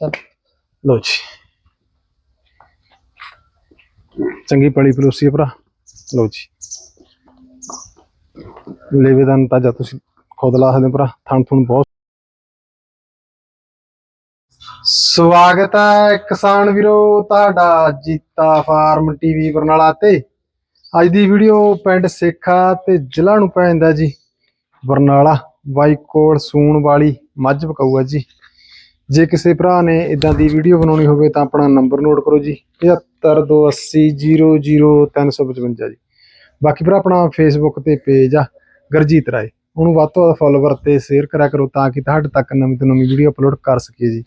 ਲੋ ਜੀ। ਚੰਗੀ ਪਲੀ ਪਲੋਸੀ ਭਰਾ। ਲੋ ਜੀ। ਲੇਵੇ ਦਾ ਤੁਸੀਂ ਖੁਦ ਲਾ ਸਕਦੇ ਭਰਾ। ਥਣ ਥੁਣ ਬਹੁਤ ਸਵਾਗਤ ਹੈ ਕਿਸਾਨ ਵੀਰੋ ਤੁਹਾਡਾ ਜੀਤਾ ਫਾਰਮ ਟੀਵੀ ਬਰਨਾਲਾ ਤੇ। ਅੱਜ ਦੀ ਵੀਡੀਓ ਪਿੰਡ ਸੇਖਾ ਤੇ ਜ਼ਿਲ੍ਹਾ ਨੂੰ ਪੈ ਜਾਂਦਾ ਜੀ। ਬਰਨਾਲਾ ਵਾਈਕੋਟ ਸੂਣ ਵਾਲੀ, ਮੱਝ ਪਕਾਊ ਹੈ ਜੀ। ਜੇ ਕਿਸੇ ਭਰਾ ਨੇ ਇਦਾਂ ਦੀ ਵੀਡੀਓ ਬਣਾਉਣੀ ਹੋਵੇ ਤਾਂ ਆਪਣਾ ਨੰਬਰ ਨੋਟ ਕਰੋ ਜੀ 7528000355 ਜੀ। ਬਾਕੀ ਭਰਾ, ਆਪਣਾ ਫੇਸਬੁੱਕ ਤੇ ਪੇਜ ਆ, ਗਰਜੀਤ ਰਾਏ। ਉਹਨੂੰ ਵੱਧ ਤੋਂ ਵੱਧ ਫੋਲੋਵਰ ਤੇ ਸ਼ੇਅਰ ਕਰਿਆ ਕਰੋ ਤਾਂ ਕਿ ਤੁਹਾਡੇ ਤੱਕ ਨਵੀਂ ਤੋਂ ਨਵੀਂ ਵੀਡੀਓ ਅਪਲੋਡ ਕਰ ਸਕੀਏ ਜੀ।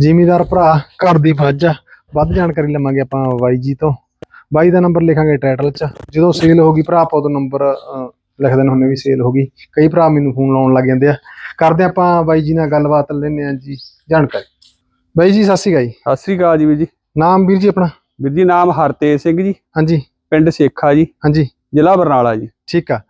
ਜ਼ਿਮੀਦਾਰ ਭਰਾ, ਘਰ ਦੀ ਮੱਝ ਆ, ਵੱਧ ਜਾਣਕਾਰੀ ਲਵਾਂਗੇ ਆਪਾਂ ਬਾਈ ਜੀ ਤੋਂ। ਬਾਈ ਦਾ ਨੰਬਰ ਲਿਖਾਂਗੇ ਟਾਈਟਲ 'ਚ। ਜਦੋਂ ਸੇਲ ਹੋ ਗਈ ਭਰਾ, ਆਪਾਂ ਉਦੋਂ ਨੰਬਰ ਲਿਖ ਦੇਣ ਹੁੰਨੇ ਵੀ ਸੇਲ ਹੋ ਗਈ। ਕਈ ਭਰਾ ਮੈਨੂੰ ਫੋਨ ਲਾਉਣ ਲੱਗ ਜਾਂਦੇ ਆ। ਕਰਦੇ ਆਪਾਂ ਬਾਈ ਜੀ ਨਾਲ ਗੱਲਬਾਤ ਲੈਂਦੇ ਆ ਜੀ ਜਾਣਕਾਰੀ। ਬਾਈ ਜੀ ਸਤਿ ਸ਼੍ਰੀ ਅਕਾਲ ਜੀ। ਸਤਿ ਸ੍ਰੀ ਅਕਾਲ ਜੀ ਵੀਰ ਜੀ। ਨਾਮ ਵੀਰ ਜੀ ਆਪਣਾ? ਵੀਰ ਜੀ ਨਾਮ ਹਰਤੇਜ ਸਿੰਘ ਜੀ। ਹਾਂਜੀ। ਪਿੰਡ ਸੇਖਾ ਜੀ। ਹਾਂਜੀ। ਜ਼ਿਲ੍ਹਾ ਬਰਨਾਲਾ ਜੀ। ਠੀਕ ਆ।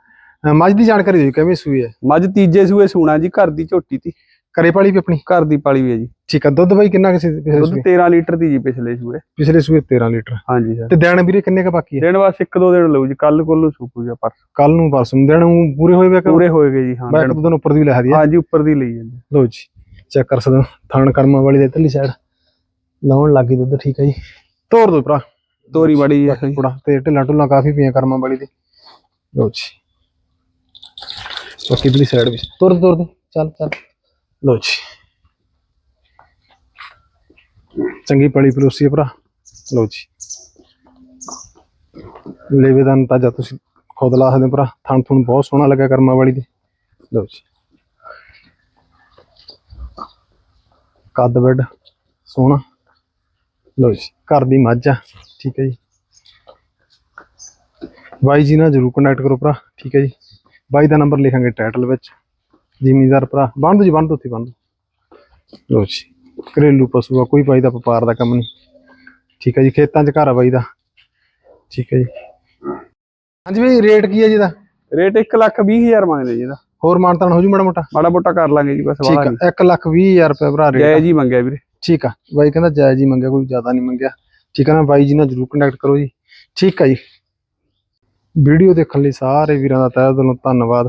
ਮੱਝ ਦੀ ਜਾਣਕਾਰੀ ਦਿਓ ਕਿਵੇਂ ਸੂਈ ਹੈ? ਮੱਝ ਤੀਜੇ ਸੂਏ ਸੂਣਾ ਜੀ ਘਰ ਦੀ ਝੋਟੀ ਤੀ ਕਰੇ ਪਾਲੀ ਵੀ ਆਪਣੀ? ਘਰ ਦੀ ਪਾਲੀ ਵੀ ਹੈ ਜੀ। ਠੀਕ ਆ ਦੁੱਧ ਬਾਈ ਕਿੰਨਾ ਕਿਸੇ ਪਿਛਲੇ ਦੁੱਧ ਸੂਏ? 13 ਲੀਟਰ ਦੀ ਜੀ ਪਿਛਲੇ ਸੂਏ। ਪਿਛਲੇ ਸੂਏ 13 ਲੀਟਰ। ਹਾਂਜੀ ਸਰ। ਤੇ ਦੇਣ ਵੀਰੇ ਕਿੰਨੇ ਕ ਬਾਕੀ ਹੈ ਦਿਨ ਬਸ ਇੱਕ ਦੋ ਦਿਨ ਲਊ ਜੀ ਕੱਲ ਕੋਲ ਸੂਪੂ ਜੀ ਪਰ ਕੱਲ ਨੂੰ ਪਰਸੋਂ ਨੂੰ ਦੇਣ ਊਂ ਪੂਰੇ ਹੋਏ ਵੇ ਕਿ ਪੂਰੇ ਹੋਏ ਗਏ ਜੀ ਹਾਂ ਮੈਂ ਦਿਨ ਉੱਪਰ ਦੀ ਲਿਖਾ ਦੀ ਹਾਂਜੀ ਉੱਪਰ ਦੀ ਲਈ ਜਾਂਦੇ ਲੋ ਜੀ ਚੈੱਕ ਕਰ ਸਕਦੇ ਹੋ ਥਾਣ ਕਰਮਾਂ ਵਾਲੀ ਦੇ ਇਧਰਲੀ ਸਾਈਡ ਲਾਉਣ ਲੱਗੀ ਦੁੱਧ ਠੀਕ ਹੈ ਜੀ। ਤੋੜ ਦੋ ਭਰਾ। ਤੋਰੀ ਬੜੀ ਹੈ ਥੋੜਾ ਤੇ ਢਿੱਲਾਂ ਢੁੱਲਾਂ ਕਾਫੀ ਪਈਆਂ ਕਰਮਾਂ ਵਾਲੀ ਦੇ। ਲੋ ਜੀ। ਬਾਕੀ ਇਧਰਲੀ ਸਾਈਡ ਵੀ ਤੁਰ ਤੁਰ ਦੇ। ਚੱਲ ਚੱਲ। ਲੋ ਜੀ। ਚੰਗੀ ਪਲੀ ਪਲੋਸੀ ਹੈ ਭਰਾ। ਲੋ ਜੀ। ਲੇਵੇ ਦਾ ਤੁਸੀਂ ਖੁਦ ਲਾ ਸਕਦੇ ਭਰਾ। ਥਣ ਥੁਣ ਬਹੁਤ ਸੋਹਣਾ ਲੱਗਾ ਕਰਮਾਂ ਵਾਲੀ ਦੇ। ਲੋ ਜੀ। ਕੱਦ ਬੈਡ ਸੋਹਣਾ। ਲੋ ਜੀ। ਘਰ ਦੀ ਮੱਝ ਆ। ਠੀਕ ਹੈ ਜੀ। ਬਾਈ ਜੀ ਨਾਲ ਜਰੂਰ ਕੰਟੈਕਟ ਕਰੋ ਭਰਾ। ਠੀਕ ਹੈ ਜੀ। ਬਾਈ ਦਾ ਨੰਬਰ ਲਿਖਾਂਗੇ ਟਾਈਟਲ ਵਿੱਚ। ਜ਼ਿਮੀਦਾਰ ਭਰਾ। ਬੰਦ ਜੀ ਬੰਦ ਉੱਥੇ ਬੰਦ ਲੋ ਜੀ ਘਰੇਲੂ ਪਸ਼ੂ ਆ ਕੋਈ ਬਾਈ ਦਾ ਵਪਾਰ ਦਾ ਕੰਮ ਨਹੀਂ। ਠੀਕ ਹੈ ਜੀ ਖੇਤਾਂ 'ਚ ਘਰ ਆ ਬਾਈ ਦਾ। ਠੀਕ ਹੈ ਜੀ। ਹਾਂਜੀ ਬਾਈ ਰੇਟ ਕੀ ਹੈ ਜੀ ਦਾ? ਰੇਟ 1 ਲੱਖ 20 ਹਜ਼ਾਰ ਮੰਗਦੇ ਜੀ ਇਹਦਾ ਹੋਰ ਮਾਨਤਾਨ ਹੋ ਜੂ ਮਾੜਾ ਮੋਟਾ? ਮਾੜਾ ਮੋਟਾ ਕਰ ਲਾਂਗੇ ਜੀ ਬਸ ਠੀਕ ਆ 1 ਲੱਖ 20 ਹਜ਼ਾਰ ਰੁਪਏ ਭਰਾ ਰੇਟ ਜੈ ਜੀ ਮੰਗਿਆ ਵੀਰੇ। ਠੀਕ ਆ ਬਾਈ ਕਹਿੰਦਾ ਜਾਇਜ਼ ਹੀ ਮੰਗਿਆ ਕੋਈ ਜ਼ਿਆਦਾ ਨਹੀਂ ਮੰਗਿਆ। ਠੀਕ ਆ ਨਾ ਬਾਈ ਜੀ ਨਾਲ ਜਰੂਰ ਕੰਟੈਕਟ ਕਰੋ ਜੀ। ਠੀਕ ਆ ਜੀ। ਵੀਡੀਓ ਦੇਖਣ ਲਈ ਸਾਰੇ ਵੀਰਾਂ ਦਾ ਤਹਿ ਦਿਲੋਂ ਧੰਨਵਾਦ।